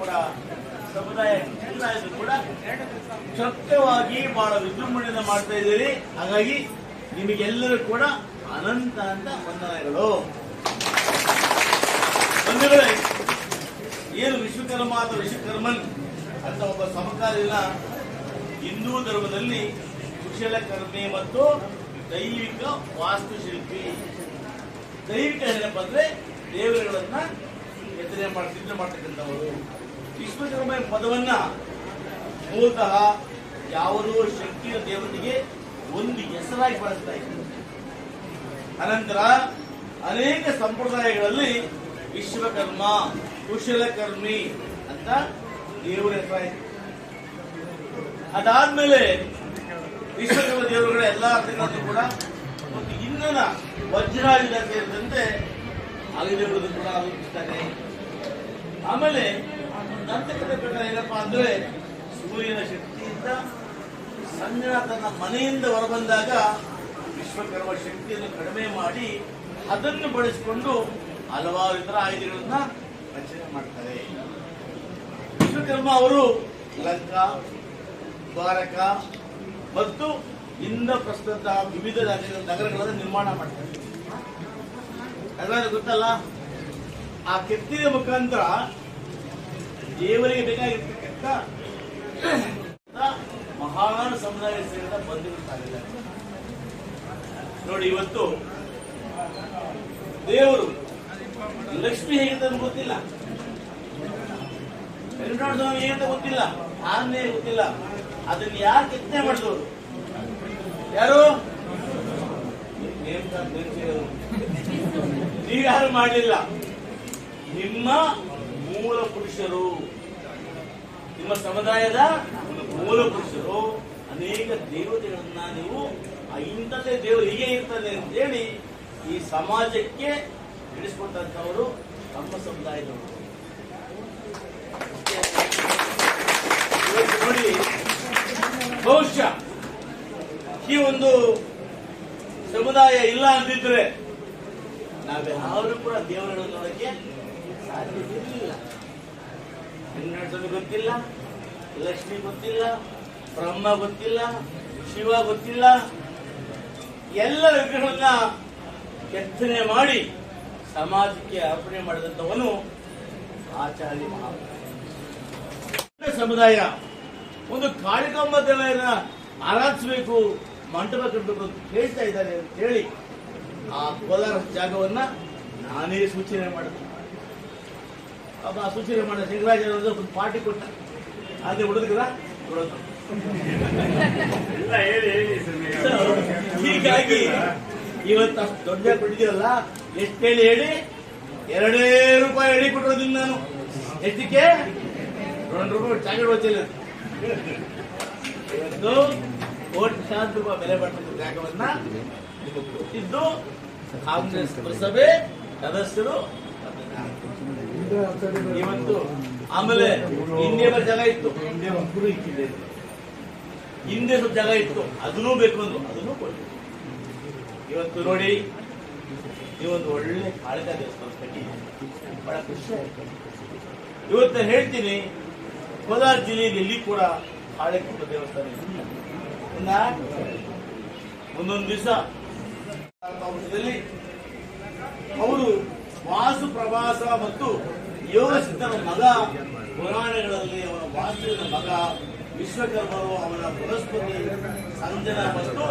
ಕೂಡ ಸಮುದಾಯ ಕೂಡ ಸತ್ಯವಾಗಿ ಬಹಳ ವಿಜೃಂಭಣೆಯಿಂದ ಮಾಡ್ತಾ ಇದ್ದೀರಿ. ಹಾಗಾಗಿ ನಿಮಗೆಲ್ಲರೂ ಕೂಡ ಅನಂತ ಅಂತ ವಂದನೆಗಳು. ಬಂಧುಗಳೇ, ಏನು ವಿಶ್ವಕರ್ಮ ಅಥವಾ ವಿಶ್ವಕರ್ಮನ್ ಅಂತ ಒಬ್ಬ ಸಮಕಾಲೀನ ಹಿಂದೂ ಧರ್ಮದಲ್ಲಿ ಕುಶಲಕರ್ಮಿ ಮತ್ತು ದೈವಿಕ ವಾಸ್ತುಶಿಲ್ಪಿ. ದೈವಿಕ ಏನಪ್ಪ ಅಂದ್ರೆ ದೇವರುಗಳನ್ನ ಕೆತ್ತನೆ ಮಾಡಿ ಸಿದ್ಧ ಮಾಡ್ತಕ್ಕಂಥವರು. ವಿಶ್ವಕರ್ಮ ಪದವನ್ನ ಮೂಲತಃ ಯಾವುದೋ ಶಕ್ತಿಯ ದೇವತೆಗೆ ಒಂದು ಹೆಸರಾಗಿ ಬಳಸ್ತಾ ಇದ್ದರು ಅನಂತರ ಅನೇಕ ಸಂಪ್ರದಾಯಗಳಲ್ಲಿ ವಿಶ್ವಕರ್ಮ, ಕುಶಲಕರ್ಮಿ ಅಂತ ದೇವರ ಹೆಸರಾಯಿತು ಅದಾದ್ಮೇಲೆ ವಿಶ್ವಕರ್ಮ ದೇವರುಗಳ ಎಲ್ಲಾ ಅರ್ಥಗಳನ್ನು ಕೂಡ ಒಂದು ಇನ್ನನ ವಜ್ರಾಯುಧ ಸೇರಿದಂತೆ ಅಲಿದೇವರನ್ನು ಕೂಡ ಆಲೋಚಿಸ್ತಾರೆ. ಆಮೇಲೆ ದಂತಕಥೆ ಪ್ರಕಾರ ಏನಪ್ಪಾ ಅಂದ್ರೆ ಸೂರ್ಯನ ಶಕ್ತಿಯಿಂದ ಸಂಜನ ತನ್ನ ಮನೆಯಿಂದ ಹೊರಬಂದಾಗ ವಿಶ್ವಕರ್ಮ ಶಕ್ತಿಯನ್ನು ಕಡಿಮೆ ಮಾಡಿ ಅದನ್ನು ಬಳಸಿಕೊಂಡು ಹಲವಾರು ಇತರ ಆಯುಧಗಳನ್ನ ರಚನೆ ಮಾಡ್ತಾರೆ. ವಿಶ್ವಕರ್ಮ ಅವರು ಲಂಕಾ, ದ್ವಾರಕ ಮತ್ತು ಇಂದ ಪ್ರಸ್ತುತ ವಿವಿಧ ನಗರ- ನಗರಗಳನ್ನು ನಿರ್ಮಾಣ ಮಾಡ್ತಾರೆ. ಅದರಲ್ಲಿ ಗೊತ್ತಲ್ಲ? ಆ ಕೆತ್ತಿನ ಮುಖಾಂತರ ದೇವರಿಗೆ ಬೇಕಾಗಿರ್ತಕ್ಕಂಥ ಮಹಾನ್ ಸಮುದಾಯ ಸೇರಿದ ತಾವಿದ್ದಾರೆ ನೋಡಿ, ಇವತ್ತು ದೇವರು ಲಕ್ಷ್ಮಿ ಹೇಗಿದೆ ಅಂತ ಗೊತ್ತಿಲ್ಲ ವೆಂಕಟರಮಣ ಸ್ವಾಮಿ ಹೇಗಂತ ಗೊತ್ತಿಲ್ಲ ಆನೆ ಗೊತ್ತಿಲ್ಲ. ಅದನ್ನ ಯಾರು ಕೆತ್ತನೆ ಮಾಡಿದವರು? ಯಾರು. ನೀವ್ಯಾರು ಮಾಡಲಿಲ್ಲ? ನಿಮ್ಮ ಮೂಲ ಪುರುಷರು, ನಿಮ್ಮ ಸಮುದಾಯದ ಮೂಲ ಪುರುಷರು ಅನೇಕ ದೇವತೆಗಳನ್ನ ನೀವು ಇಂಥದ್ದೇ ದೇವರು ಹೀಗೆ ಇರ್ತದೆ ಅಂತ ಹೇಳಿ ಈ ಸಮಾಜಕ್ಕೆ ನಡೆಸಿಕೊಟ್ಟಂತವರು ನಮ್ಮ ಸಮುದಾಯದವರು. ನೋಡಿ, ಬಹುಶಃ ಈ ಒಂದು ಸಮುದಾಯ ಇಲ್ಲ ಅಂದಿದ್ರೆ ನಾವೆಲ್ಲರೂ ಕೂಡ ದೇವರುಗಳನ್ನು ನೋಡಕ್ಕೆ ಸಾಧ್ಯತೆ ಇರಲಿಲ್ಲ ವೆಂಕಟಸ್ವಾಮಿ ಗೊತ್ತಿಲ್ಲ, ಲಕ್ಷ್ಮಿ ಗೊತ್ತಿಲ್ಲ, ಬ್ರಹ್ಮ ಗೊತ್ತಿಲ್ಲ, ಶಿವ ಗೊತ್ತಿಲ್ಲ. ಎಲ್ಲ ವಿಗ್ರಹಗಳನ್ನ ಕೆತ್ತನೆ ಮಾಡಿ ಸಮಾಜಕ್ಕೆ ಅರ್ಪಣೆ ಮಾಡಿದಂಥವನು ಆಚಾರ್ಯ ಮಹಾ ಸಮುದಾಯ, ಒಂದು ಕಾಳಿಕಾಂಬ ದೇವರನ್ನ ಆರಾಧಿಸಬೇಕು, ಮಂಟಪ ಕಟ್ಟಬೇಕು ಅಂತ ಕೇಳ್ತಾ ಇದ್ದಾರೆ ಅಂತ ಹೇಳಿ ಆ ಕೋಲಾರ ಜಾಗವನ್ನ ನಾನೇ ಸೂಚನೆ ಮಾಡಿದೆ. ಸೂಚನೆ ಮಾಡಿದ ಸಿಂಗರಾಜ ಒಂದು ಪಾರ್ಟಿ ಕೊಟ್ಟ. ಅದೇ ಹುಡುಗರ ಹೀಗಾಗಿ ಇವತ್ತು ಅಷ್ಟು ದೊಡ್ಡ ಕೊಟ್ಟಿದ್ದೀರಲ್ಲ ಎಷ್ಟು ಹೇಳಿ ಹೇಳಿ? ಎರಡೇ ರೂಪಾಯಿ ಹೇಳಿ ಕೊಟ್ಟಿರೋದಿಲ್ಲ ನಾನು. ಎಷ್ಟಕ್ಕೆ? ಎರಡು ರೂಪಾಯಿ ಚಾಕೆಟ್ ಹೋಗಿಲ್ಲ ಇವತ್ತು ಕೋಟ್ಯಾಂತರ ರೂಪಾಯಿ ಬೆಲೆ ಬರ್ತಕ್ಕಂಥ ಜಾಗವನ್ನ ನಿಮಗೆ ಕೊಟ್ಟಿದ್ದು ಕಾಂಗ್ರೆಸ್ ಪುರಸಭೆ ಸದಸ್ಯರು ಇವತ್ತು ಆಮೇಲೆ ಹಿಂದೆ ಜಾಗ ಇತ್ತು. ಹಿಂದೆ ಒಬ್ಬರು ಇಕ್ಕಿದೆ ಹಿಂದೆ ಸ್ವಲ್ಪ ಜಾಗ ಇತ್ತು. ಅದನ್ನೂ ಬೇಕು ಅಂದ್ರು ಅದನ್ನೂ ಕೊಡಿ ಇವತ್ತು ನೋಡಿ, ನೀವೊಂದು ಒಳ್ಳೆ ಕಾಳಕ ದೇವಸ್ಥಾನ ಕಟ್ಟಿದ್ದೀರಿ ಬಹಳ ಖುಷಿ ಆಯ್ತು. ಇವತ್ತು ಹೇಳ್ತೀನಿ, ಕೋಲಾರ ಜಿಲ್ಲೆಯಲ್ಲಿ ಎಲ್ಲಿ ಕೂಡ ಕಾಳಿಕ ದೇವಸ್ಥಾನ ಇಲ್ಲ. ಒಂದೊಂದು ದಿವಸ. ಪ್ರವಾಸ ಪ್ರವಾಸ ಮತ್ತು ಯೋಗಿಸಿದ್ದನ ಮಗ ಪುರಾಣಗಳಲ್ಲಿ ಅವನ ವಾಸ್ತುವಿನ ಮಗ ವಿಶ್ವಕರ್ಮರು ಅವನ ಬೃಹಸ್ಪತಿ ಸಂಜನ ಮತ್ತು